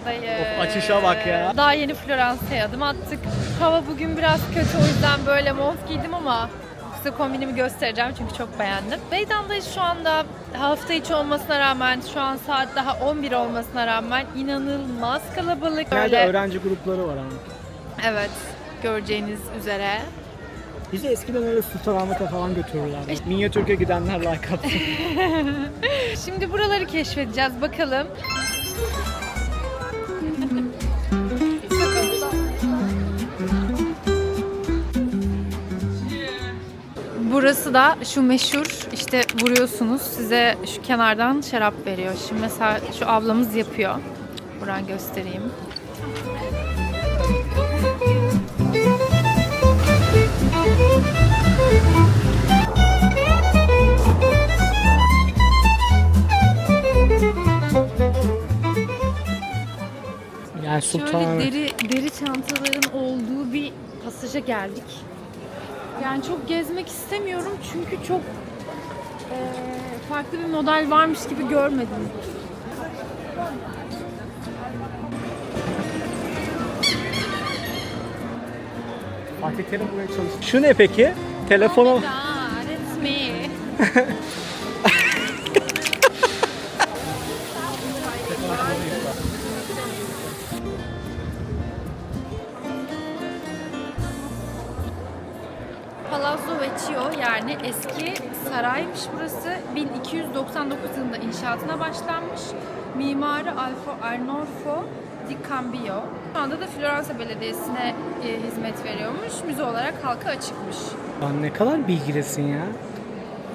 Floransa'dayız. Of, açışa bak ya. Daha yeni Floransa'ya adım attık. Hava bugün biraz kötü o yüzden böyle mont giydim ama size kombinimi göstereceğim çünkü çok beğendim. Meydan'dayız şu anda hafta içi olmasına rağmen şu an saat daha 11 olmasına rağmen inanılmaz kalabalık. Genelde Böyle, öğrenci grupları var ama. evet göreceğiniz üzere. Bizi eskiden öyle Sultanahmet'e falan götürürlerdi. Minyatürk'e gidenler like atsın. Şimdi buraları keşfedeceğiz bakalım. Burası da şu meşhur işte vuruyorsunuz size şu kenardan şarap veriyor. Şimdi mesela şu ablamız yapıyor. Buradan göstereyim. Yani Şöyle Sultanahmet. deri deri çantaların olduğu bir pasaja geldik. Yani çok gezmek istemiyorum çünkü çok eee, farklı bir model varmış gibi görmedim. Fatih Terim buraya çalıştı. Şu ne peki? Telefonu... God, Vecchio yani eski saraymış burası. 1299 yılında inşaatına başlanmış. Mimarı Alfo Arnolfo di Cambio. Şu anda da Floransa Belediyesi'ne e, hizmet veriyormuş. Müze olarak halka açıkmış. Lan ne kadar bilgilisin ya.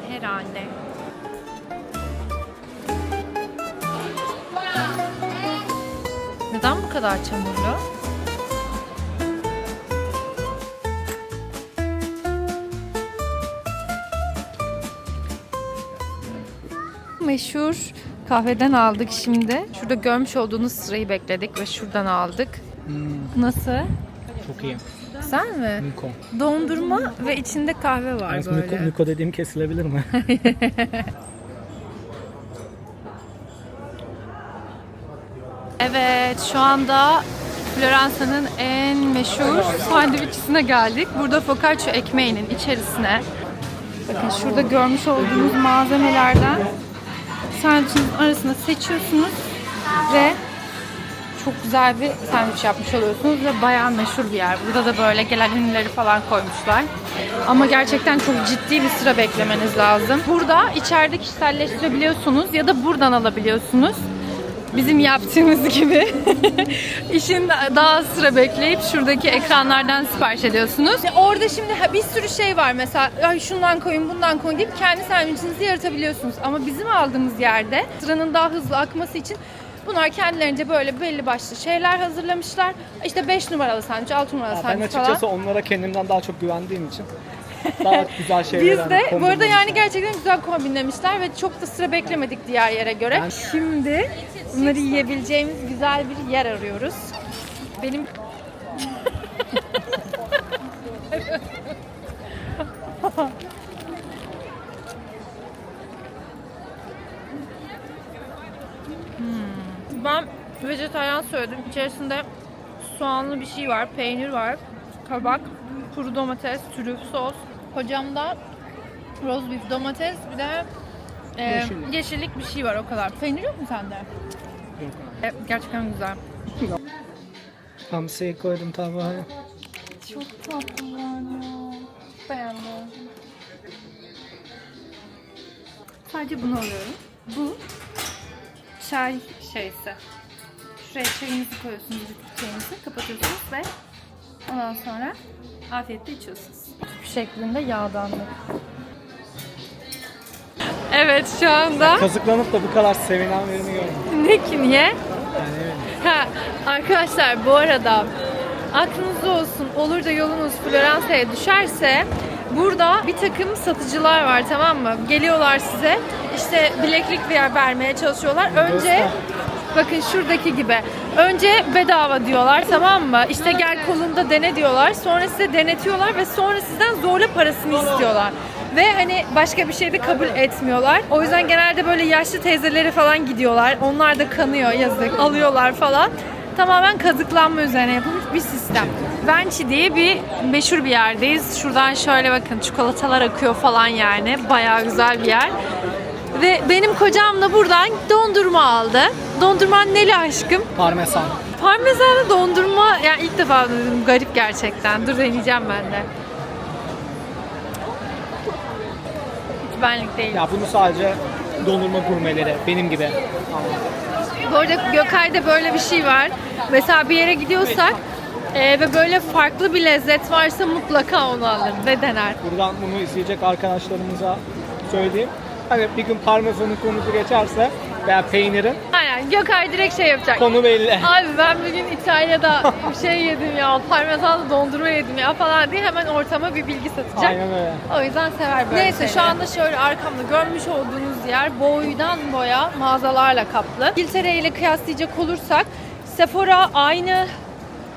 Herhalde. Neden bu kadar çamurlu? Meşhur kahveden aldık şimdi. Şurada görmüş olduğunuz sırayı bekledik ve şuradan aldık. Nasıl? Çok iyi. Güzel mi? Niko. Dondurma ve içinde kahve var Yalnız böyle. Niko dediğim kesilebilir mi? Evet, şu anda Floransa'nın en meşhur sandviççisine geldik. Burada focaccia ekmeğinin içerisine bakın şurada görmüş olduğunuz malzemelerden sandviçin arasına seçiyorsunuz ve çok güzel bir sandviç yapmış oluyorsunuz ve bayağı meşhur bir yer. Burada da böyle gelen ünlüleri falan koymuşlar. Ama gerçekten çok ciddi bir sıra beklemeniz lazım. Burada içeride kişiselleştirebiliyorsunuz ya da buradan alabiliyorsunuz bizim yaptığımız gibi işin daha sıra bekleyip şuradaki ekranlardan sipariş ediyorsunuz. Orada şimdi bir sürü şey var mesela Ay şundan koyun bundan koyun deyip kendi sandviçinizi yaratabiliyorsunuz. Ama bizim aldığımız yerde sıranın daha hızlı akması için Bunlar kendilerince böyle belli başlı şeyler hazırlamışlar. İşte 5 numaralı sandviç, 6 numaralı ben sandviç falan. açıkçası onlara kendimden daha çok güvendiğim için daha güzel şeyler Biz hani de bu arada yani gerçekten güzel kombinlemişler ve çok da sıra beklemedik diğer yere göre. Ben- Şimdi bunları yiyebileceğimiz güzel bir yer arıyoruz. Benim Hmm. Ben vejetaryen söyledim. İçerisinde soğanlı bir şey var, peynir var, kabak, kuru domates, trüf sos. Kocamda roast beef, domates, bir de e, Yeşillik. yeşillik bir şey var o kadar. Peynir yok mu sende? Yok E, gerçekten güzel. Hamsiyi koydum tabağa. Çok tatlılar ya. Beğendim. Sadece bunu alıyorum. Bu çay şeysi. Şuraya çayınızı koyuyorsunuz, çayınızı kapatıyorsunuz ve ondan sonra afiyetle içiyorsunuz. Şeklinde yağdanlık. Evet şu anda Kazıklanıp da bu kadar sevinen birini görmedim. ne ki niye? Yani evet. Ha, arkadaşlar bu arada aklınızda olsun olur da yolunuz Floransa'ya düşerse burada bir takım satıcılar var tamam mı? Geliyorlar size işte bileklik ver- vermeye çalışıyorlar. Önce bakın şuradaki gibi. Önce bedava diyorlar tamam mı? İşte gel kolunda dene diyorlar. Sonra size denetiyorlar ve sonra sizden zorla parasını istiyorlar. Ve hani başka bir şey de kabul etmiyorlar. O yüzden genelde böyle yaşlı teyzeleri falan gidiyorlar. Onlar da kanıyor yazık. Alıyorlar falan. Tamamen kazıklanma üzerine yapılmış bir sistem. Vençi diye bir meşhur bir yerdeyiz. Şuradan şöyle bakın çikolatalar akıyor falan yani. Bayağı güzel bir yer. Ve benim kocam da buradan dondurma aldı. Dondurman neli aşkım? Parmesan. Parmesanlı dondurma yani ilk defa duydum. Garip gerçekten. Dur deneyeceğim ben de. Hiç benlik değil. Ya bunu sadece dondurma gurmeleri benim gibi. Bu arada Gökay'da böyle bir şey var. Mesela bir yere gidiyorsak e, ve böyle farklı bir lezzet varsa mutlaka onu alır ve dener. Buradan bunu izleyecek arkadaşlarımıza söyleyeyim. Hani bir gün parmesanın konusu geçerse veya peynirin Aynen Gökay direkt şey yapacak. konu belli. Abi ben bir gün İtalya'da bir şey yedim ya, parmesanlı dondurma yedim ya falan diye hemen ortama bir bilgi satacak. Aynen öyle. O yüzden sever böyle Neyse şu anda şöyle arkamda görmüş olduğunuz yer boydan boya mağazalarla kaplı. İngiltere ile kıyaslayacak olursak Sephora aynı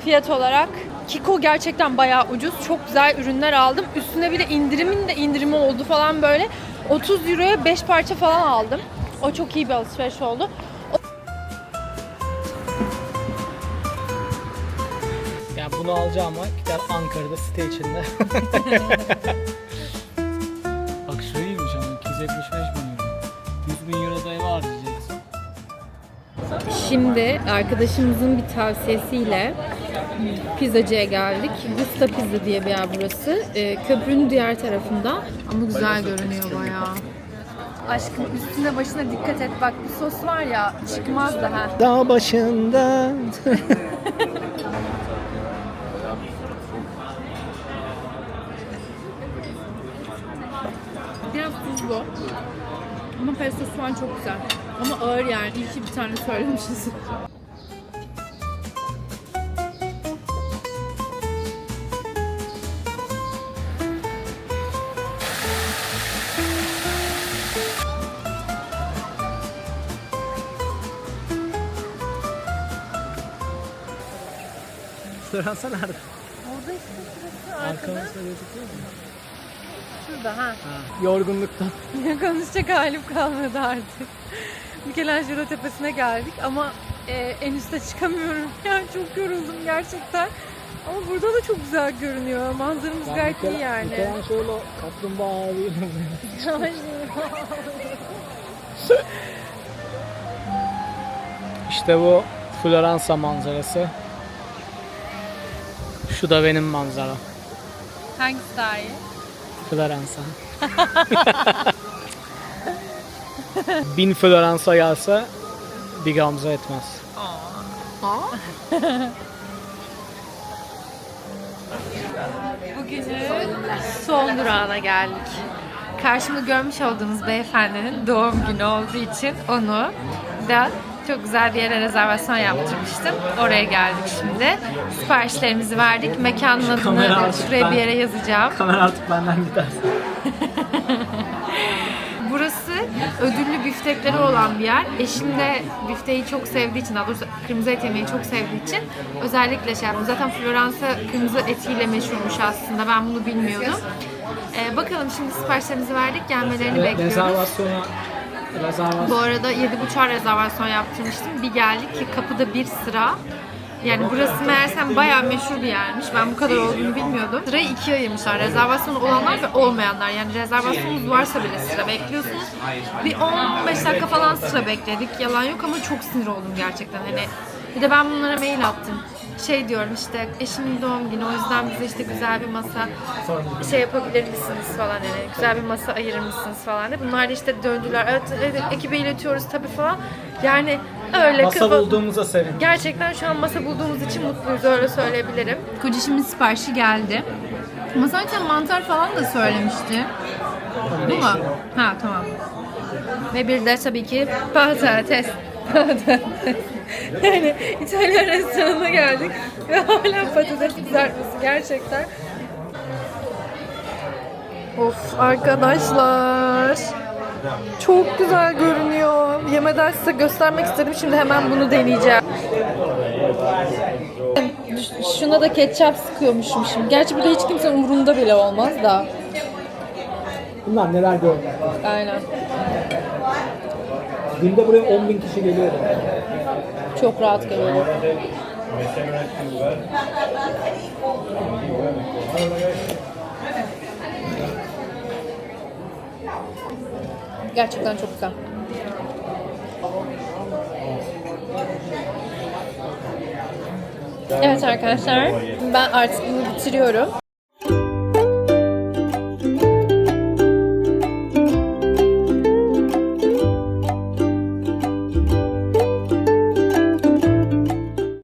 fiyat olarak. Kiko gerçekten bayağı ucuz. Çok güzel ürünler aldım. Üstüne bir de indirimin de indirimi oldu falan böyle. 30 euroya 5 parça falan aldım. O çok iyi bir alışveriş oldu. Ya bunu alacağım ama gider Ankara'da site içinde. Bak şu iyiymiş ama 275 bin Şimdi arkadaşımızın bir tavsiyesiyle pizzacıya geldik. Gusta Pizza diye bir yer burası. Ee, köprünün diğer tarafında. Ama güzel görünüyor bayağı. Aşkım üstüne başına dikkat et. Bak bu sos var ya çıkmaz daha. Dağ başında. Biraz tuzlu. Ama pesto soğan çok güzel. Ama ağır yani. İyi ki bir tane söylemişiz. Floransa nerede? Orada işte şurası arkada. Arkamızda gözüküyor mu? Şurada ha. Ha. Yorgunluktan. Konuşacak halim kalmadı artık. Michelangelo tepesine geldik ama e, en üste çıkamıyorum. Yani çok yoruldum gerçekten. Ama burada da çok güzel görünüyor. Manzaramız gayet iyi yani. Michelangelo kaplumbağa ağlıyor. İşte bu Floransa manzarası. Şu da benim manzara. Hangisi daha iyi? Floransa. Bin Floransa gelse bir gamze etmez. Bugünün son durağına geldik. Karşımda görmüş olduğunuz beyefendinin doğum günü olduğu için onu da çok güzel bir yere rezervasyon yaptırmıştım. Oraya geldik şimdi. Siparişlerimizi verdik. Mekanın adını şuraya bir yere yazacağım. Kamera artık benden gider. Burası ödüllü biftekleri olan bir yer. Eşim de bifteyi çok sevdiği için, daha doğrusu kırmızı et yemeyi çok sevdiği için özellikle şey yaptım. Zaten Floransa kırmızı etiyle meşhurmuş aslında. Ben bunu bilmiyordum. Ee, bakalım şimdi siparişlerimizi verdik. Gelmelerini bekliyoruz. Rezervasyona rezervasyon. Bu arada 7.30'a rezervasyon yaptırmıştım. Bir geldik ki kapıda bir sıra. Yani burası meğersem bayağı meşhur bir yermiş. Ben bu kadar olduğunu bilmiyordum. Sırayı ikiye ayırmışlar. Rezervasyonu olanlar ve olmayanlar. Yani rezervasyonunuz varsa bile sıra bekliyorsunuz. Bir 15 dakika falan sıra bekledik. Yalan yok ama çok sinir oldum gerçekten. Hani bir de ben bunlara mail attım. Şey diyorum işte eşimin doğum günü o yüzden bize işte güzel bir masa şey yapabilir misiniz falan yani güzel bir masa ayırır mısınız falan de. Bunlar da işte döndüler. Evet, evet ekibe iletiyoruz tabii falan. Yani öyle Masa kafa- bulduğumuza sevin. Gerçekten şu an masa bulduğumuz için mutluyuz öyle söyleyebilirim. Kocişimin siparişi geldi. Ama zaten mantar falan da söylemişti. Değil mi? Ha tamam. Ve bir de tabii ki patates. Patates. Yani İtalyan restoranına geldik ve hala patates kızartması gerçekten. Of arkadaşlar. Çok güzel görünüyor. Yemeden size göstermek istedim. Şimdi hemen bunu deneyeceğim. Şuna da ketçap sıkıyormuşum şimdi. Gerçi burada hiç kimsenin umurunda bile olmaz da. Bunlar neler görmüş. Aynen. Günde buraya 10 bin kişi geliyor. Çok rahat geliyor. Gerçekten çok güzel. Evet arkadaşlar ben artık bunu bitiriyorum.